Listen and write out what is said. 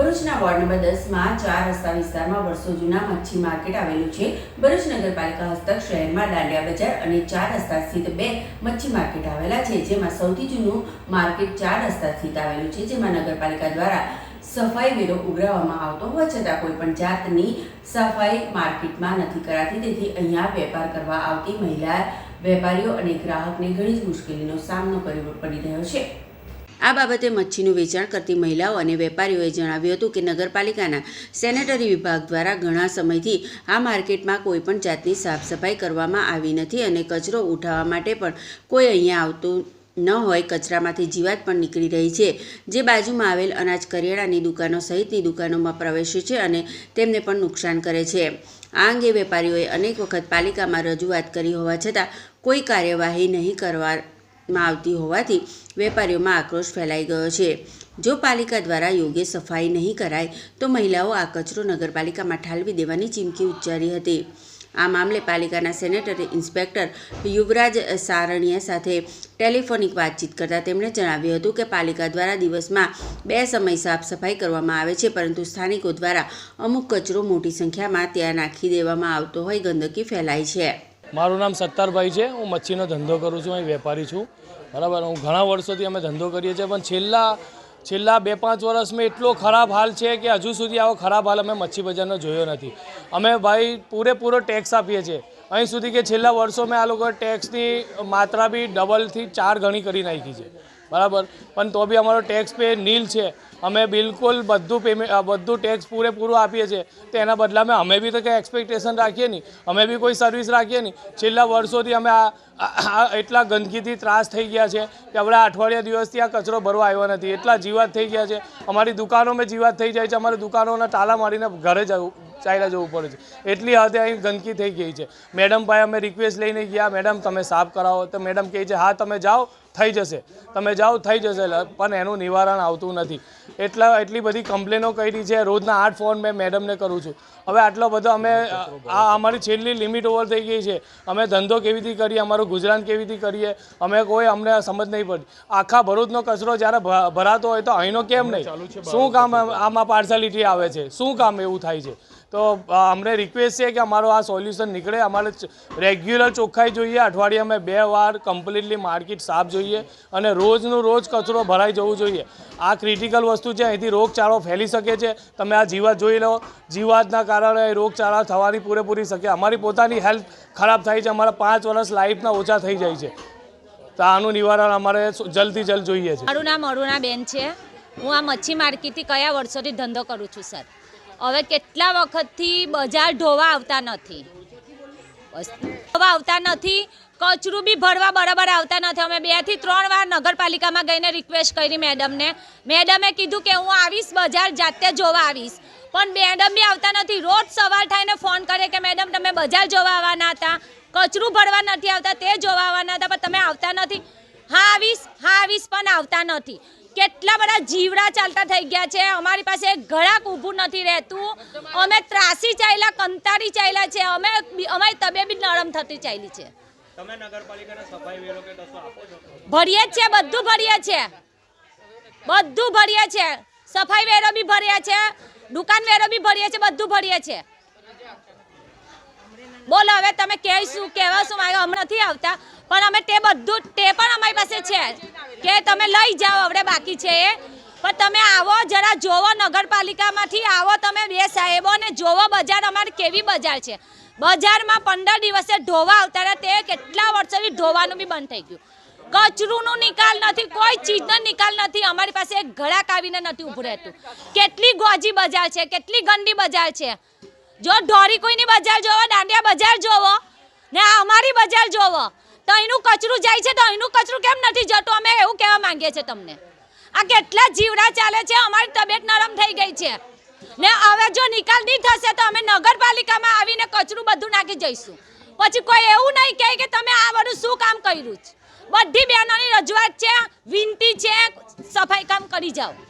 ભરૂચના ward number દસમાં ચાર રસ્તા વિસ્તારમાં વર્ષો જૂના મચ્છી માર્કેટ આવેલું છે. ભરૂચ નગરપાલિકા હસ્તક શહેરમાં દાંડિયા બજાર અને ચાર રસ્તા સ્થિત બે મચ્છી માર્કેટ આવેલા છે, જેમાં સૌથી જૂનું માર્કેટ ચાર રસ્તા સ્થિત આવેલું છે, જેમાં નગરપાલિકા દ્વારા સફાઈ વેરો ઉઘરાવવામાં આવતો હોવા છતાં કોઈ પણ જાતની સફાઈ માર્કેટમાં નથી કરાતી. તેથી અહીંયા વેપાર કરવા આવતી મહિલા, વેપારીઓ અને ગ્રાહકને ઘણી જ મુશ્કેલીનો સામનો કરવો પડી રહ્યો છે. આ બાબતે મચ્છીનું વેચાણ કરતી મહિલાઓ અને વેપારીઓએ જણાવ્યું હતું કે નગરપાલિકાના સેનેટરી વિભાગ દ્વારા ઘણા સમયથી આ માર્કેટમાં કોઈ પણ જાતની સાફ સફાઈ કરવામાં આવી નથી અને કચરો ઉઠાવવા માટે પણ કોઈ અહીંયા આવતું ન હોય. કચરામાંથી જીવાત પણ નીકળી રહી છે. જે બાજુમાં આવેલ અનાજ કરિયાણાની દુકાનો સહિતની દુકાનોમાં પ્રવેશે છે અને તેમને પણ નુકસાન કરે છે. આ અંગે વેપારીઓએ અનેક વખત પાલિકામાં રજૂઆત કરી હોવા છતાં કોઈ કાર્યવાહી નહીં કરવા માં આવતી હોવાથી વેપારીઓમાં આક્રોશ ફેલાઈ ગયો છે. જો પાલિકા દ્વારા યોગ્ય સફાઈ નહીં કરાય, તો મહિલાઓ આ કચરો નગરપાલિકામાં ઠાલવી દેવાની ચીમકી ઉચ્ચારી હતી. આ મામલે પાલિકાના સેનેટરી ઇન્સ્પેક્ટર યુવરાજ સારણિયા સાથે ટેલિફોનિક વાતચીત કરતાં તેમણે જણાવ્યું હતું કે પાલિકા દ્વારા દિવસમાં બે સમય સાફ સફાઈ કરવામાં આવે છે, પરંતુ સ્થાનિકો દ્વારા અમુક કચરો મોટી સંખ્યામાં ત્યાં નાખી દેવામાં આવતો હોય ગંદકી ફેલાય છે. મારું નામ સત્તારભાઈ છે, હું મચ્છીનો ધંધો કરું છું, અહીં વેપારી છું. બરાબર, હું ઘણા વર્ષોથી અમે ધંધો કરીએ છીએ, પણ છેલ્લા છેલ્લા બે પાંચ વર્ષમાં એટલો ખરાબ હાલ છે કે હજુ સુધી આવો ખરાબ હાલ અમે મચ્છી બજારનો જોયો નથી. અમે ભાઈ પૂરેપૂરો ટેક્સ આપીએ છીએ. અહીં સુધી કે છેલ્લા વર્ષોમાં આ લોકો ટેક્સની માત્રા બી ડબલથી ચાર ગણી કરી નાખી છે. બરાબર? પણ તો બી અમારો ટેક્સ પે નીલ છે. અમે બિલકુલ બધું પેમેન્ટ બધું ટેક્સ પૂરેપૂરું આપીએ છીએ. તો એના બદલામાં અમે બી તો કંઈ એક્સપેક્ટેશન રાખીએ નહીં. અમે બી કોઈ સર્વિસ રાખીએ નહીં. છેલ્લા વર્ષોથી અમે આ એટલા ગંદકીથી ત્રાસ થઈ ગયા છે કે આપણે અઠવાડિયા દિવસથી આ કચરો ભરવા આવ્યો નથી. એટલા જીવાત થઈ ગયા છે. અમારી દુકાનોમાં જીવાત થઈ જાય છે. અમારી દુકાનોના તાલા મારીને ઘરે જવું, ચાલ્યા જવું પડે છે. એટલી હદે અહીં ગંદકી થઈ ગઈ છે. મેડમ ભાઈ અમે રિક્વેસ્ટ લઈને ગયા. મેડમ, તમે સાફ કરાવો. તો મેડમ કહે છે, હા, તમે જાઓ. થઈ જશે. તમે જાઓ થઈ જશે. પણ એનું નિવારણ આવતું નથી. એટલા એટલી બધી કમ્પ્લેનો કરી છે. રોજના આઠ ફોન મેં મેડમને કરું છું. હવે આટલો બધો અમે આ અમારી છેલ્લી લિમિટ ઓવર થઈ ગઈ છે. અમે ધંધો કેવી રીતે કરીએ? અમારું ગુજરાન કેવી રીતે કરીએ? અમે કોઈ અમને સમજ નહીં પડતી આખા ભરૂચનો કચરો જ્યારે ભરાતો હોય તો અહીંનો કેમ નહીં? શું કામ આમાં પાર્સાલિટી આવે છે? શું કામ એવું થાય છે? તો અમને રિક્વેસ્ટ છે કે અમારો આ સોલ્યુશન નીકળે. અમારે રેગ્યુલર ચોખ્ખાઈ જોઈએ. અઠવાડિયામાં બે વાર કમ્પ્લીટલી માર્કેટ સાફ જોઈએ. અને રોજનું રોજ કચરો ભરાઈ જવું જોઈએ. આ ક્રિટિકલ વસ્તુ છે, અહીંથી રોગચાળો ફેલી શકે છે. તમે આ જીવાત જોઈ લો. જીવાતના કારણે રોગચાળા થવાની પૂરેપૂરી શકે અમારી પોતાની હેલ્થ ખરાબ થાય છે. અમારા પાંચ વર્ષ લાઈફના ઓછા થઈ જાય છે. તો આનું નિવારણ અમારે જલ્દી જલ્દ જોઈએ છે. મારું નામ અરુણાબેન છે. હું આ મચ્છી માર્કેટથી કયા વર્ષોથી ધંધો કરું છું, સર? હવે કેટલા વખતથી બજાર ઢોવા આવતા નથી? બસ આવતા નથી. કચરું બી ભરવા બરાબર આવતા નથી. અમે બેથી ત્રણ વાર નગરપાલિકામાં ગઈને રિક્વેસ્ટ કરી મેડમને મેડમે કીધું કે હું આવીશ બજાર જાતે જોવા આવીશ. પણ મેડમ બી આવતા નથી. રોજ સવાર થઈને ફોન કરે કે મેડમ તમે બજાર જોવા આવવાના હતા. કચરું ભરવા નથી આવતા, તે જોવા આવવાના હતા, પણ તમે આવતા નથી. હા આવીશ હા આવીશ, પણ આવતા નથી. કેટલા બધા જીવડા ચાલતા થઈ ગયા છે. અમારી પાસે ઘડાક ઊભું નથી રહેતું. અમે ત્રાસી ચાલ્યા કંતારી ચાલ્યા છે. અમે અમારી તબિયત નરમ થતી ચાલી છે. ભરીએ છે બધું ભરીએ છે. બધું ભરીએ છે. સફાઈ વેરો બી ભરીએ છે. દુકાન વેરો બી ભરીએ છે બધું ભરીએ છે. બોલો હવે તમે કહેશું કહેવા શું માંગે? અમે નથી આવતા. પણ અમે તે બધું તે પણ અમારી પાસે છે. કે તમે લઈ જાઓ હવે બાકી છે એ. પણ તમે આવો, જરા જોવો નગરપાલિકામાંથી, આવો તમે બે સાહેબો ને જોવો બજાર અમારી કેવી બજાર છે. બજારમાં પંદર દિવસે ઢોવા આવતા રહ્યા. તે કેટલા વર્ષોથી ઢોવાનું બી બંધ થઈ ગયું. કચરુંનો નિકાલ નથી, કોઈ ચીજનો નિકાલ નથી. અમારી પાસે એક ઘડાક આવીને નથી ઊભું રહેતું. કેટલી ગોજી બજાર છે, કેટલી ગંદી બજાર છે. જો ઢોરી કોઈની બજાર જોવો, દાંડિયા બજાર જોવો, ને અમારી બજાર જોવો. તો અહીંનું કચરું જાય છે તો અહીંનું કચરું કેમ નથી જતું? અમે એવું કહેવા માંગીએ છીએ તમને. આ કેટલા જીવડા ચાલે છે? અમારી તબિયત નરમ થઈ ગઈ છે. ને હવે જો નિકાલ નહીં થશે તો અમે નગરપાલિકામાં આવીને કચરું બધું નાખી જઈશું. પછી કોઈ એવું નહીં કહે કે તમે આ બધું શું કામ કર્યું છે? બધી બહેનોની રજૂઆત છે, વિનંતી છે, સફાઈ કામ કરી જાઓ.